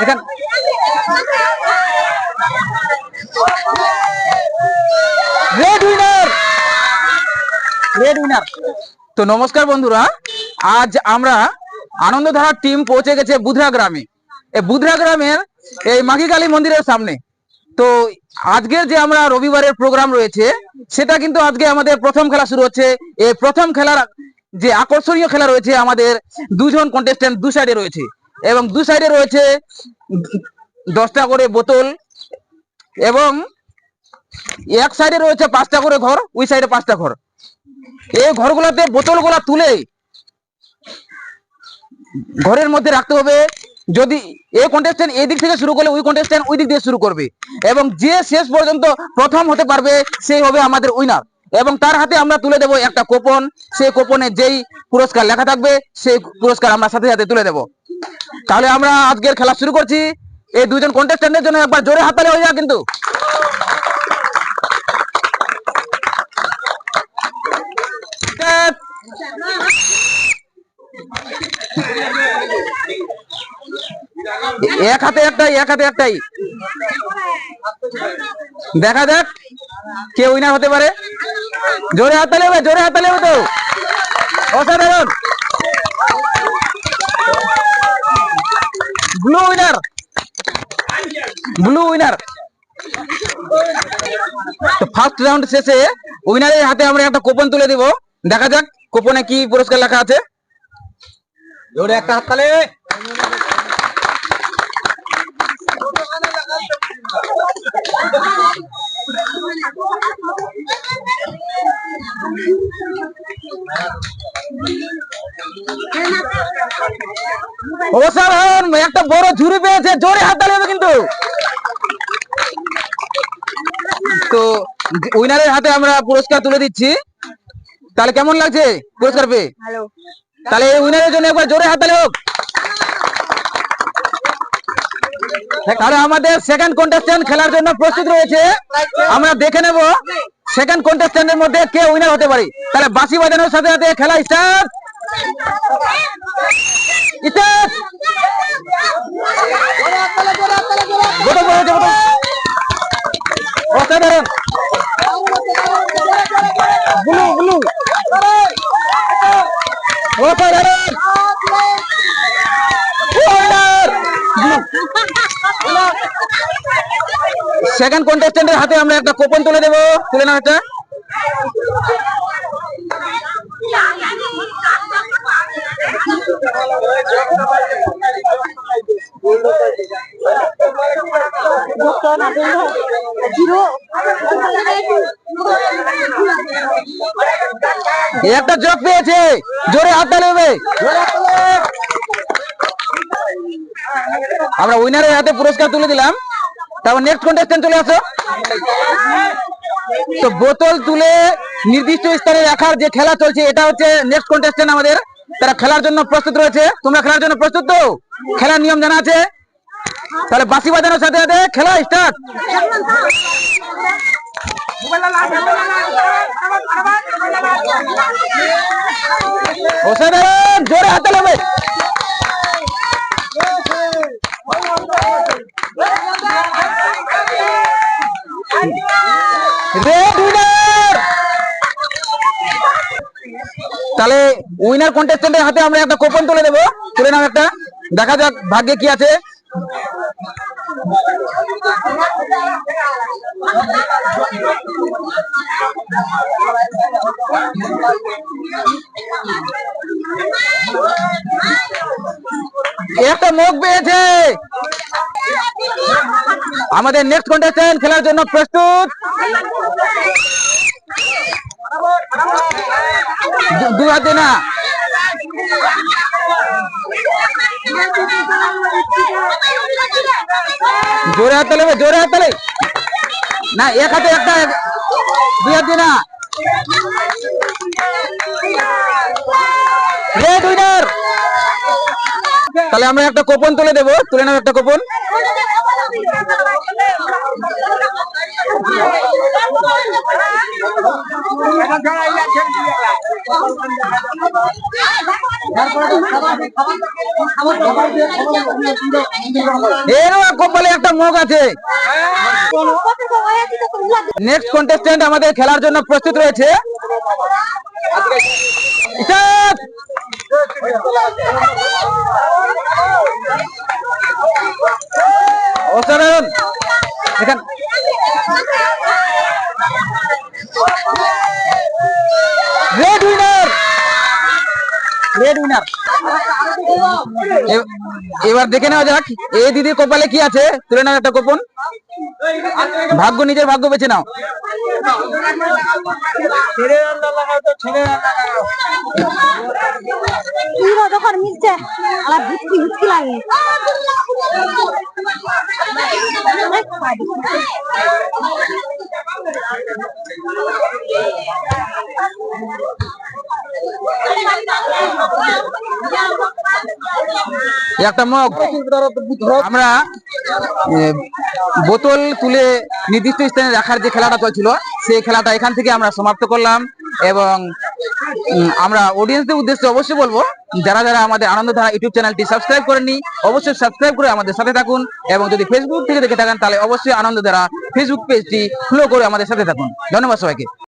Red winner red winner তো নমস্কার বন্ধুরা, আজ আমরা আনন্দধারার টিম পৌঁছে গেছে বুধরা গ্রামে। এই বুধরা গ্রামের এই মাঘিকালী মন্দিরের সামনে। তো আজকের যে আমরা রবিবারের প্রোগ্রাম রয়েছে, সেটা কিন্তু আজকে আমাদের প্রথম খেলা শুরু হচ্ছে। এই প্রথম খেলার যে আকর্ষণীয় খেলা রয়েছে আমাদের, দুজন কন্টেস্ট্যান্ট দু সাইডে রয়েছে। এবং দু সাইডে রয়েছে দশটা করে বোতল এবং এক সাইডে রয়েছে পাঁচটা করে ঘর, ওই সাইডে পাঁচটা ঘর। এই ঘরগুলোতে বোতলগুলা তুলে ঘরের মধ্যে রাখতে হবে। যদি এই কন্টেস্ট্যান্ট এই দিক থেকে শুরু করলে ওই কন্টেস্ট্যান্ট ওই দিক দিয়ে শুরু করবে এবং যে শেষ পর্যন্ত প্রথম হতে পারবে, সেই হবে আমাদের উইনার এবং তার হাতে আমরা তুলে দেব একটা কোপন সেই কোপনে যেই পুরস্কার লেখা থাকবে, সেই পুরস্কার আমরা সাথে সাথে তুলে দেব। তাহলে আমরা আজকের খেলা শুরু করছি। এই দুজন কন্টেস্ট্যান্টের জন্য একবার জোরে হাততালি হয়ে যাক কিন্তু। এক হাতে একটাই, এক হাতে একটাই। দেখা যাক কে উইনার হতে পারে। জোরে হাততালি হবে, জোরে হাততালি হবে তো। অসাধারণ। ব্লু উইনার ব্লু উইনার তো ফার্স্ট রাউন্ড শেষে উইনারের হাতে আমরা একটা কুপন তুলে দিব। দেখা যাক কুপনে কি পুরস্কার লেখা আছে। জোরে একটা হাততালি অসাধারণ একটা বড় ঝুড়ি পেয়েছে জোরে হবে কিন্তু। তো উইনারের হাতে আমরা পুরস্কার তুলে দিচ্ছি। তাহলে কেমন লাগছে পুরস্কার পেয়ে? তাহলে এই উইনারের জন্য একবার জোরে হাততালি হোক। তাহলে আমাদের সেকেন্ড কন্টেস্ট্যান্ট খেলার জন্য প্রস্তুত রয়েছে। আমরা দেখে নেব সেকেন্ড কন্টেস্ট্যান্টের মধ্যে কে উইনার হতে পারে। তাহলে বাসি বাজানোর সাথে সাথে খেলা স্টার্ট সেকেন্ড কন্টেস্টেন্টের হাতে আমরা একটা কুপন তুলে দেবো। তুলে নাও একটা জগ পেয়েছে, জোরে হাত তালে আমরা উইনারের হাতে পুরস্কার তুলে দিলাম। তারপর নেক্সট কন্টেস্টেন্ট চলে আসো। তো বোতল তুলে নির্দিষ্ট স্থানে রাখার যে খেলা চলছে, এটা হচ্ছে নেক্সট কন্টেস্টেন্ট আমাদের। তারা খেলার জন্য প্রস্তুত রয়েছে। তোমরা খেলার জন্য প্রস্তুত তো? খেলার নিয়ম জানা আছে? তাহলে বাঁশি বাজানোর সাথে সাথে খেলা স্টার্ট অসাধারণ জোরে হাতে লাগবে তাহলে উইনার কন্টেস্টেন্টের হাতে আমরা একটা কোপন তুলে দেবো তুলে নাও একটা। দেখা যাক ভাগ্যে কি আছে। একটা মুখ পেয়েছে আমাদের নেক্সট কন্টেস্টেন্ট খেলার জন্য প্রস্তুত। দু হাতে না। জোরে হাত তালে জোরে হাত তালে। না, এক হাতে একটা, এক- দুই হাতে না। তাহলে আমরা একটা কোপন তুলে দেবো, তুলে নেব একটা কুপন। এর কপালে একটা মুখ আছে। নেক্সট কন্টেস্টেন্ট আমাদের খেলার জন্য প্রস্তুত রয়েছে! অসাধারণ! এখান রেড উইনার এবার দেখে নেওয়া যাক এই দিদির কপালে কি আছে? তুলে নাও একটা গোপন। ভাগ্য নিজের ভাগ্য বেছে নাও। হিরো যখন মিলছে আমার ভুটকি ভুটকি লাগে। এই একটা মগ। আমরা বোতল তুলে নির্দিষ্ট স্থানে রাখার যে খেলাটা চলছিল, সেই খেলাটা এখান থেকে আমরা সমাপ্ত করলাম এবং আমরা অডিয়েন্সদের উদ্দেশ্যে অবশ্যই বলব, যারা যারা আমাদের আনন্দ আনন্দধারা ইউটিউব চ্যানেলটি সাবস্ক্রাইব করেননি, অবশ্যই সাবস্ক্রাইব করে আমাদের সাথে থাকুন এবং যদি ফেসবুক থেকে দেখে থাকেন, তাহলে অবশ্যই আনন্দ আনন্দধারা ফেসবুক পেজটি ফলো করে আমাদের সাথে থাকুন। ধন্যবাদ সবাইকে।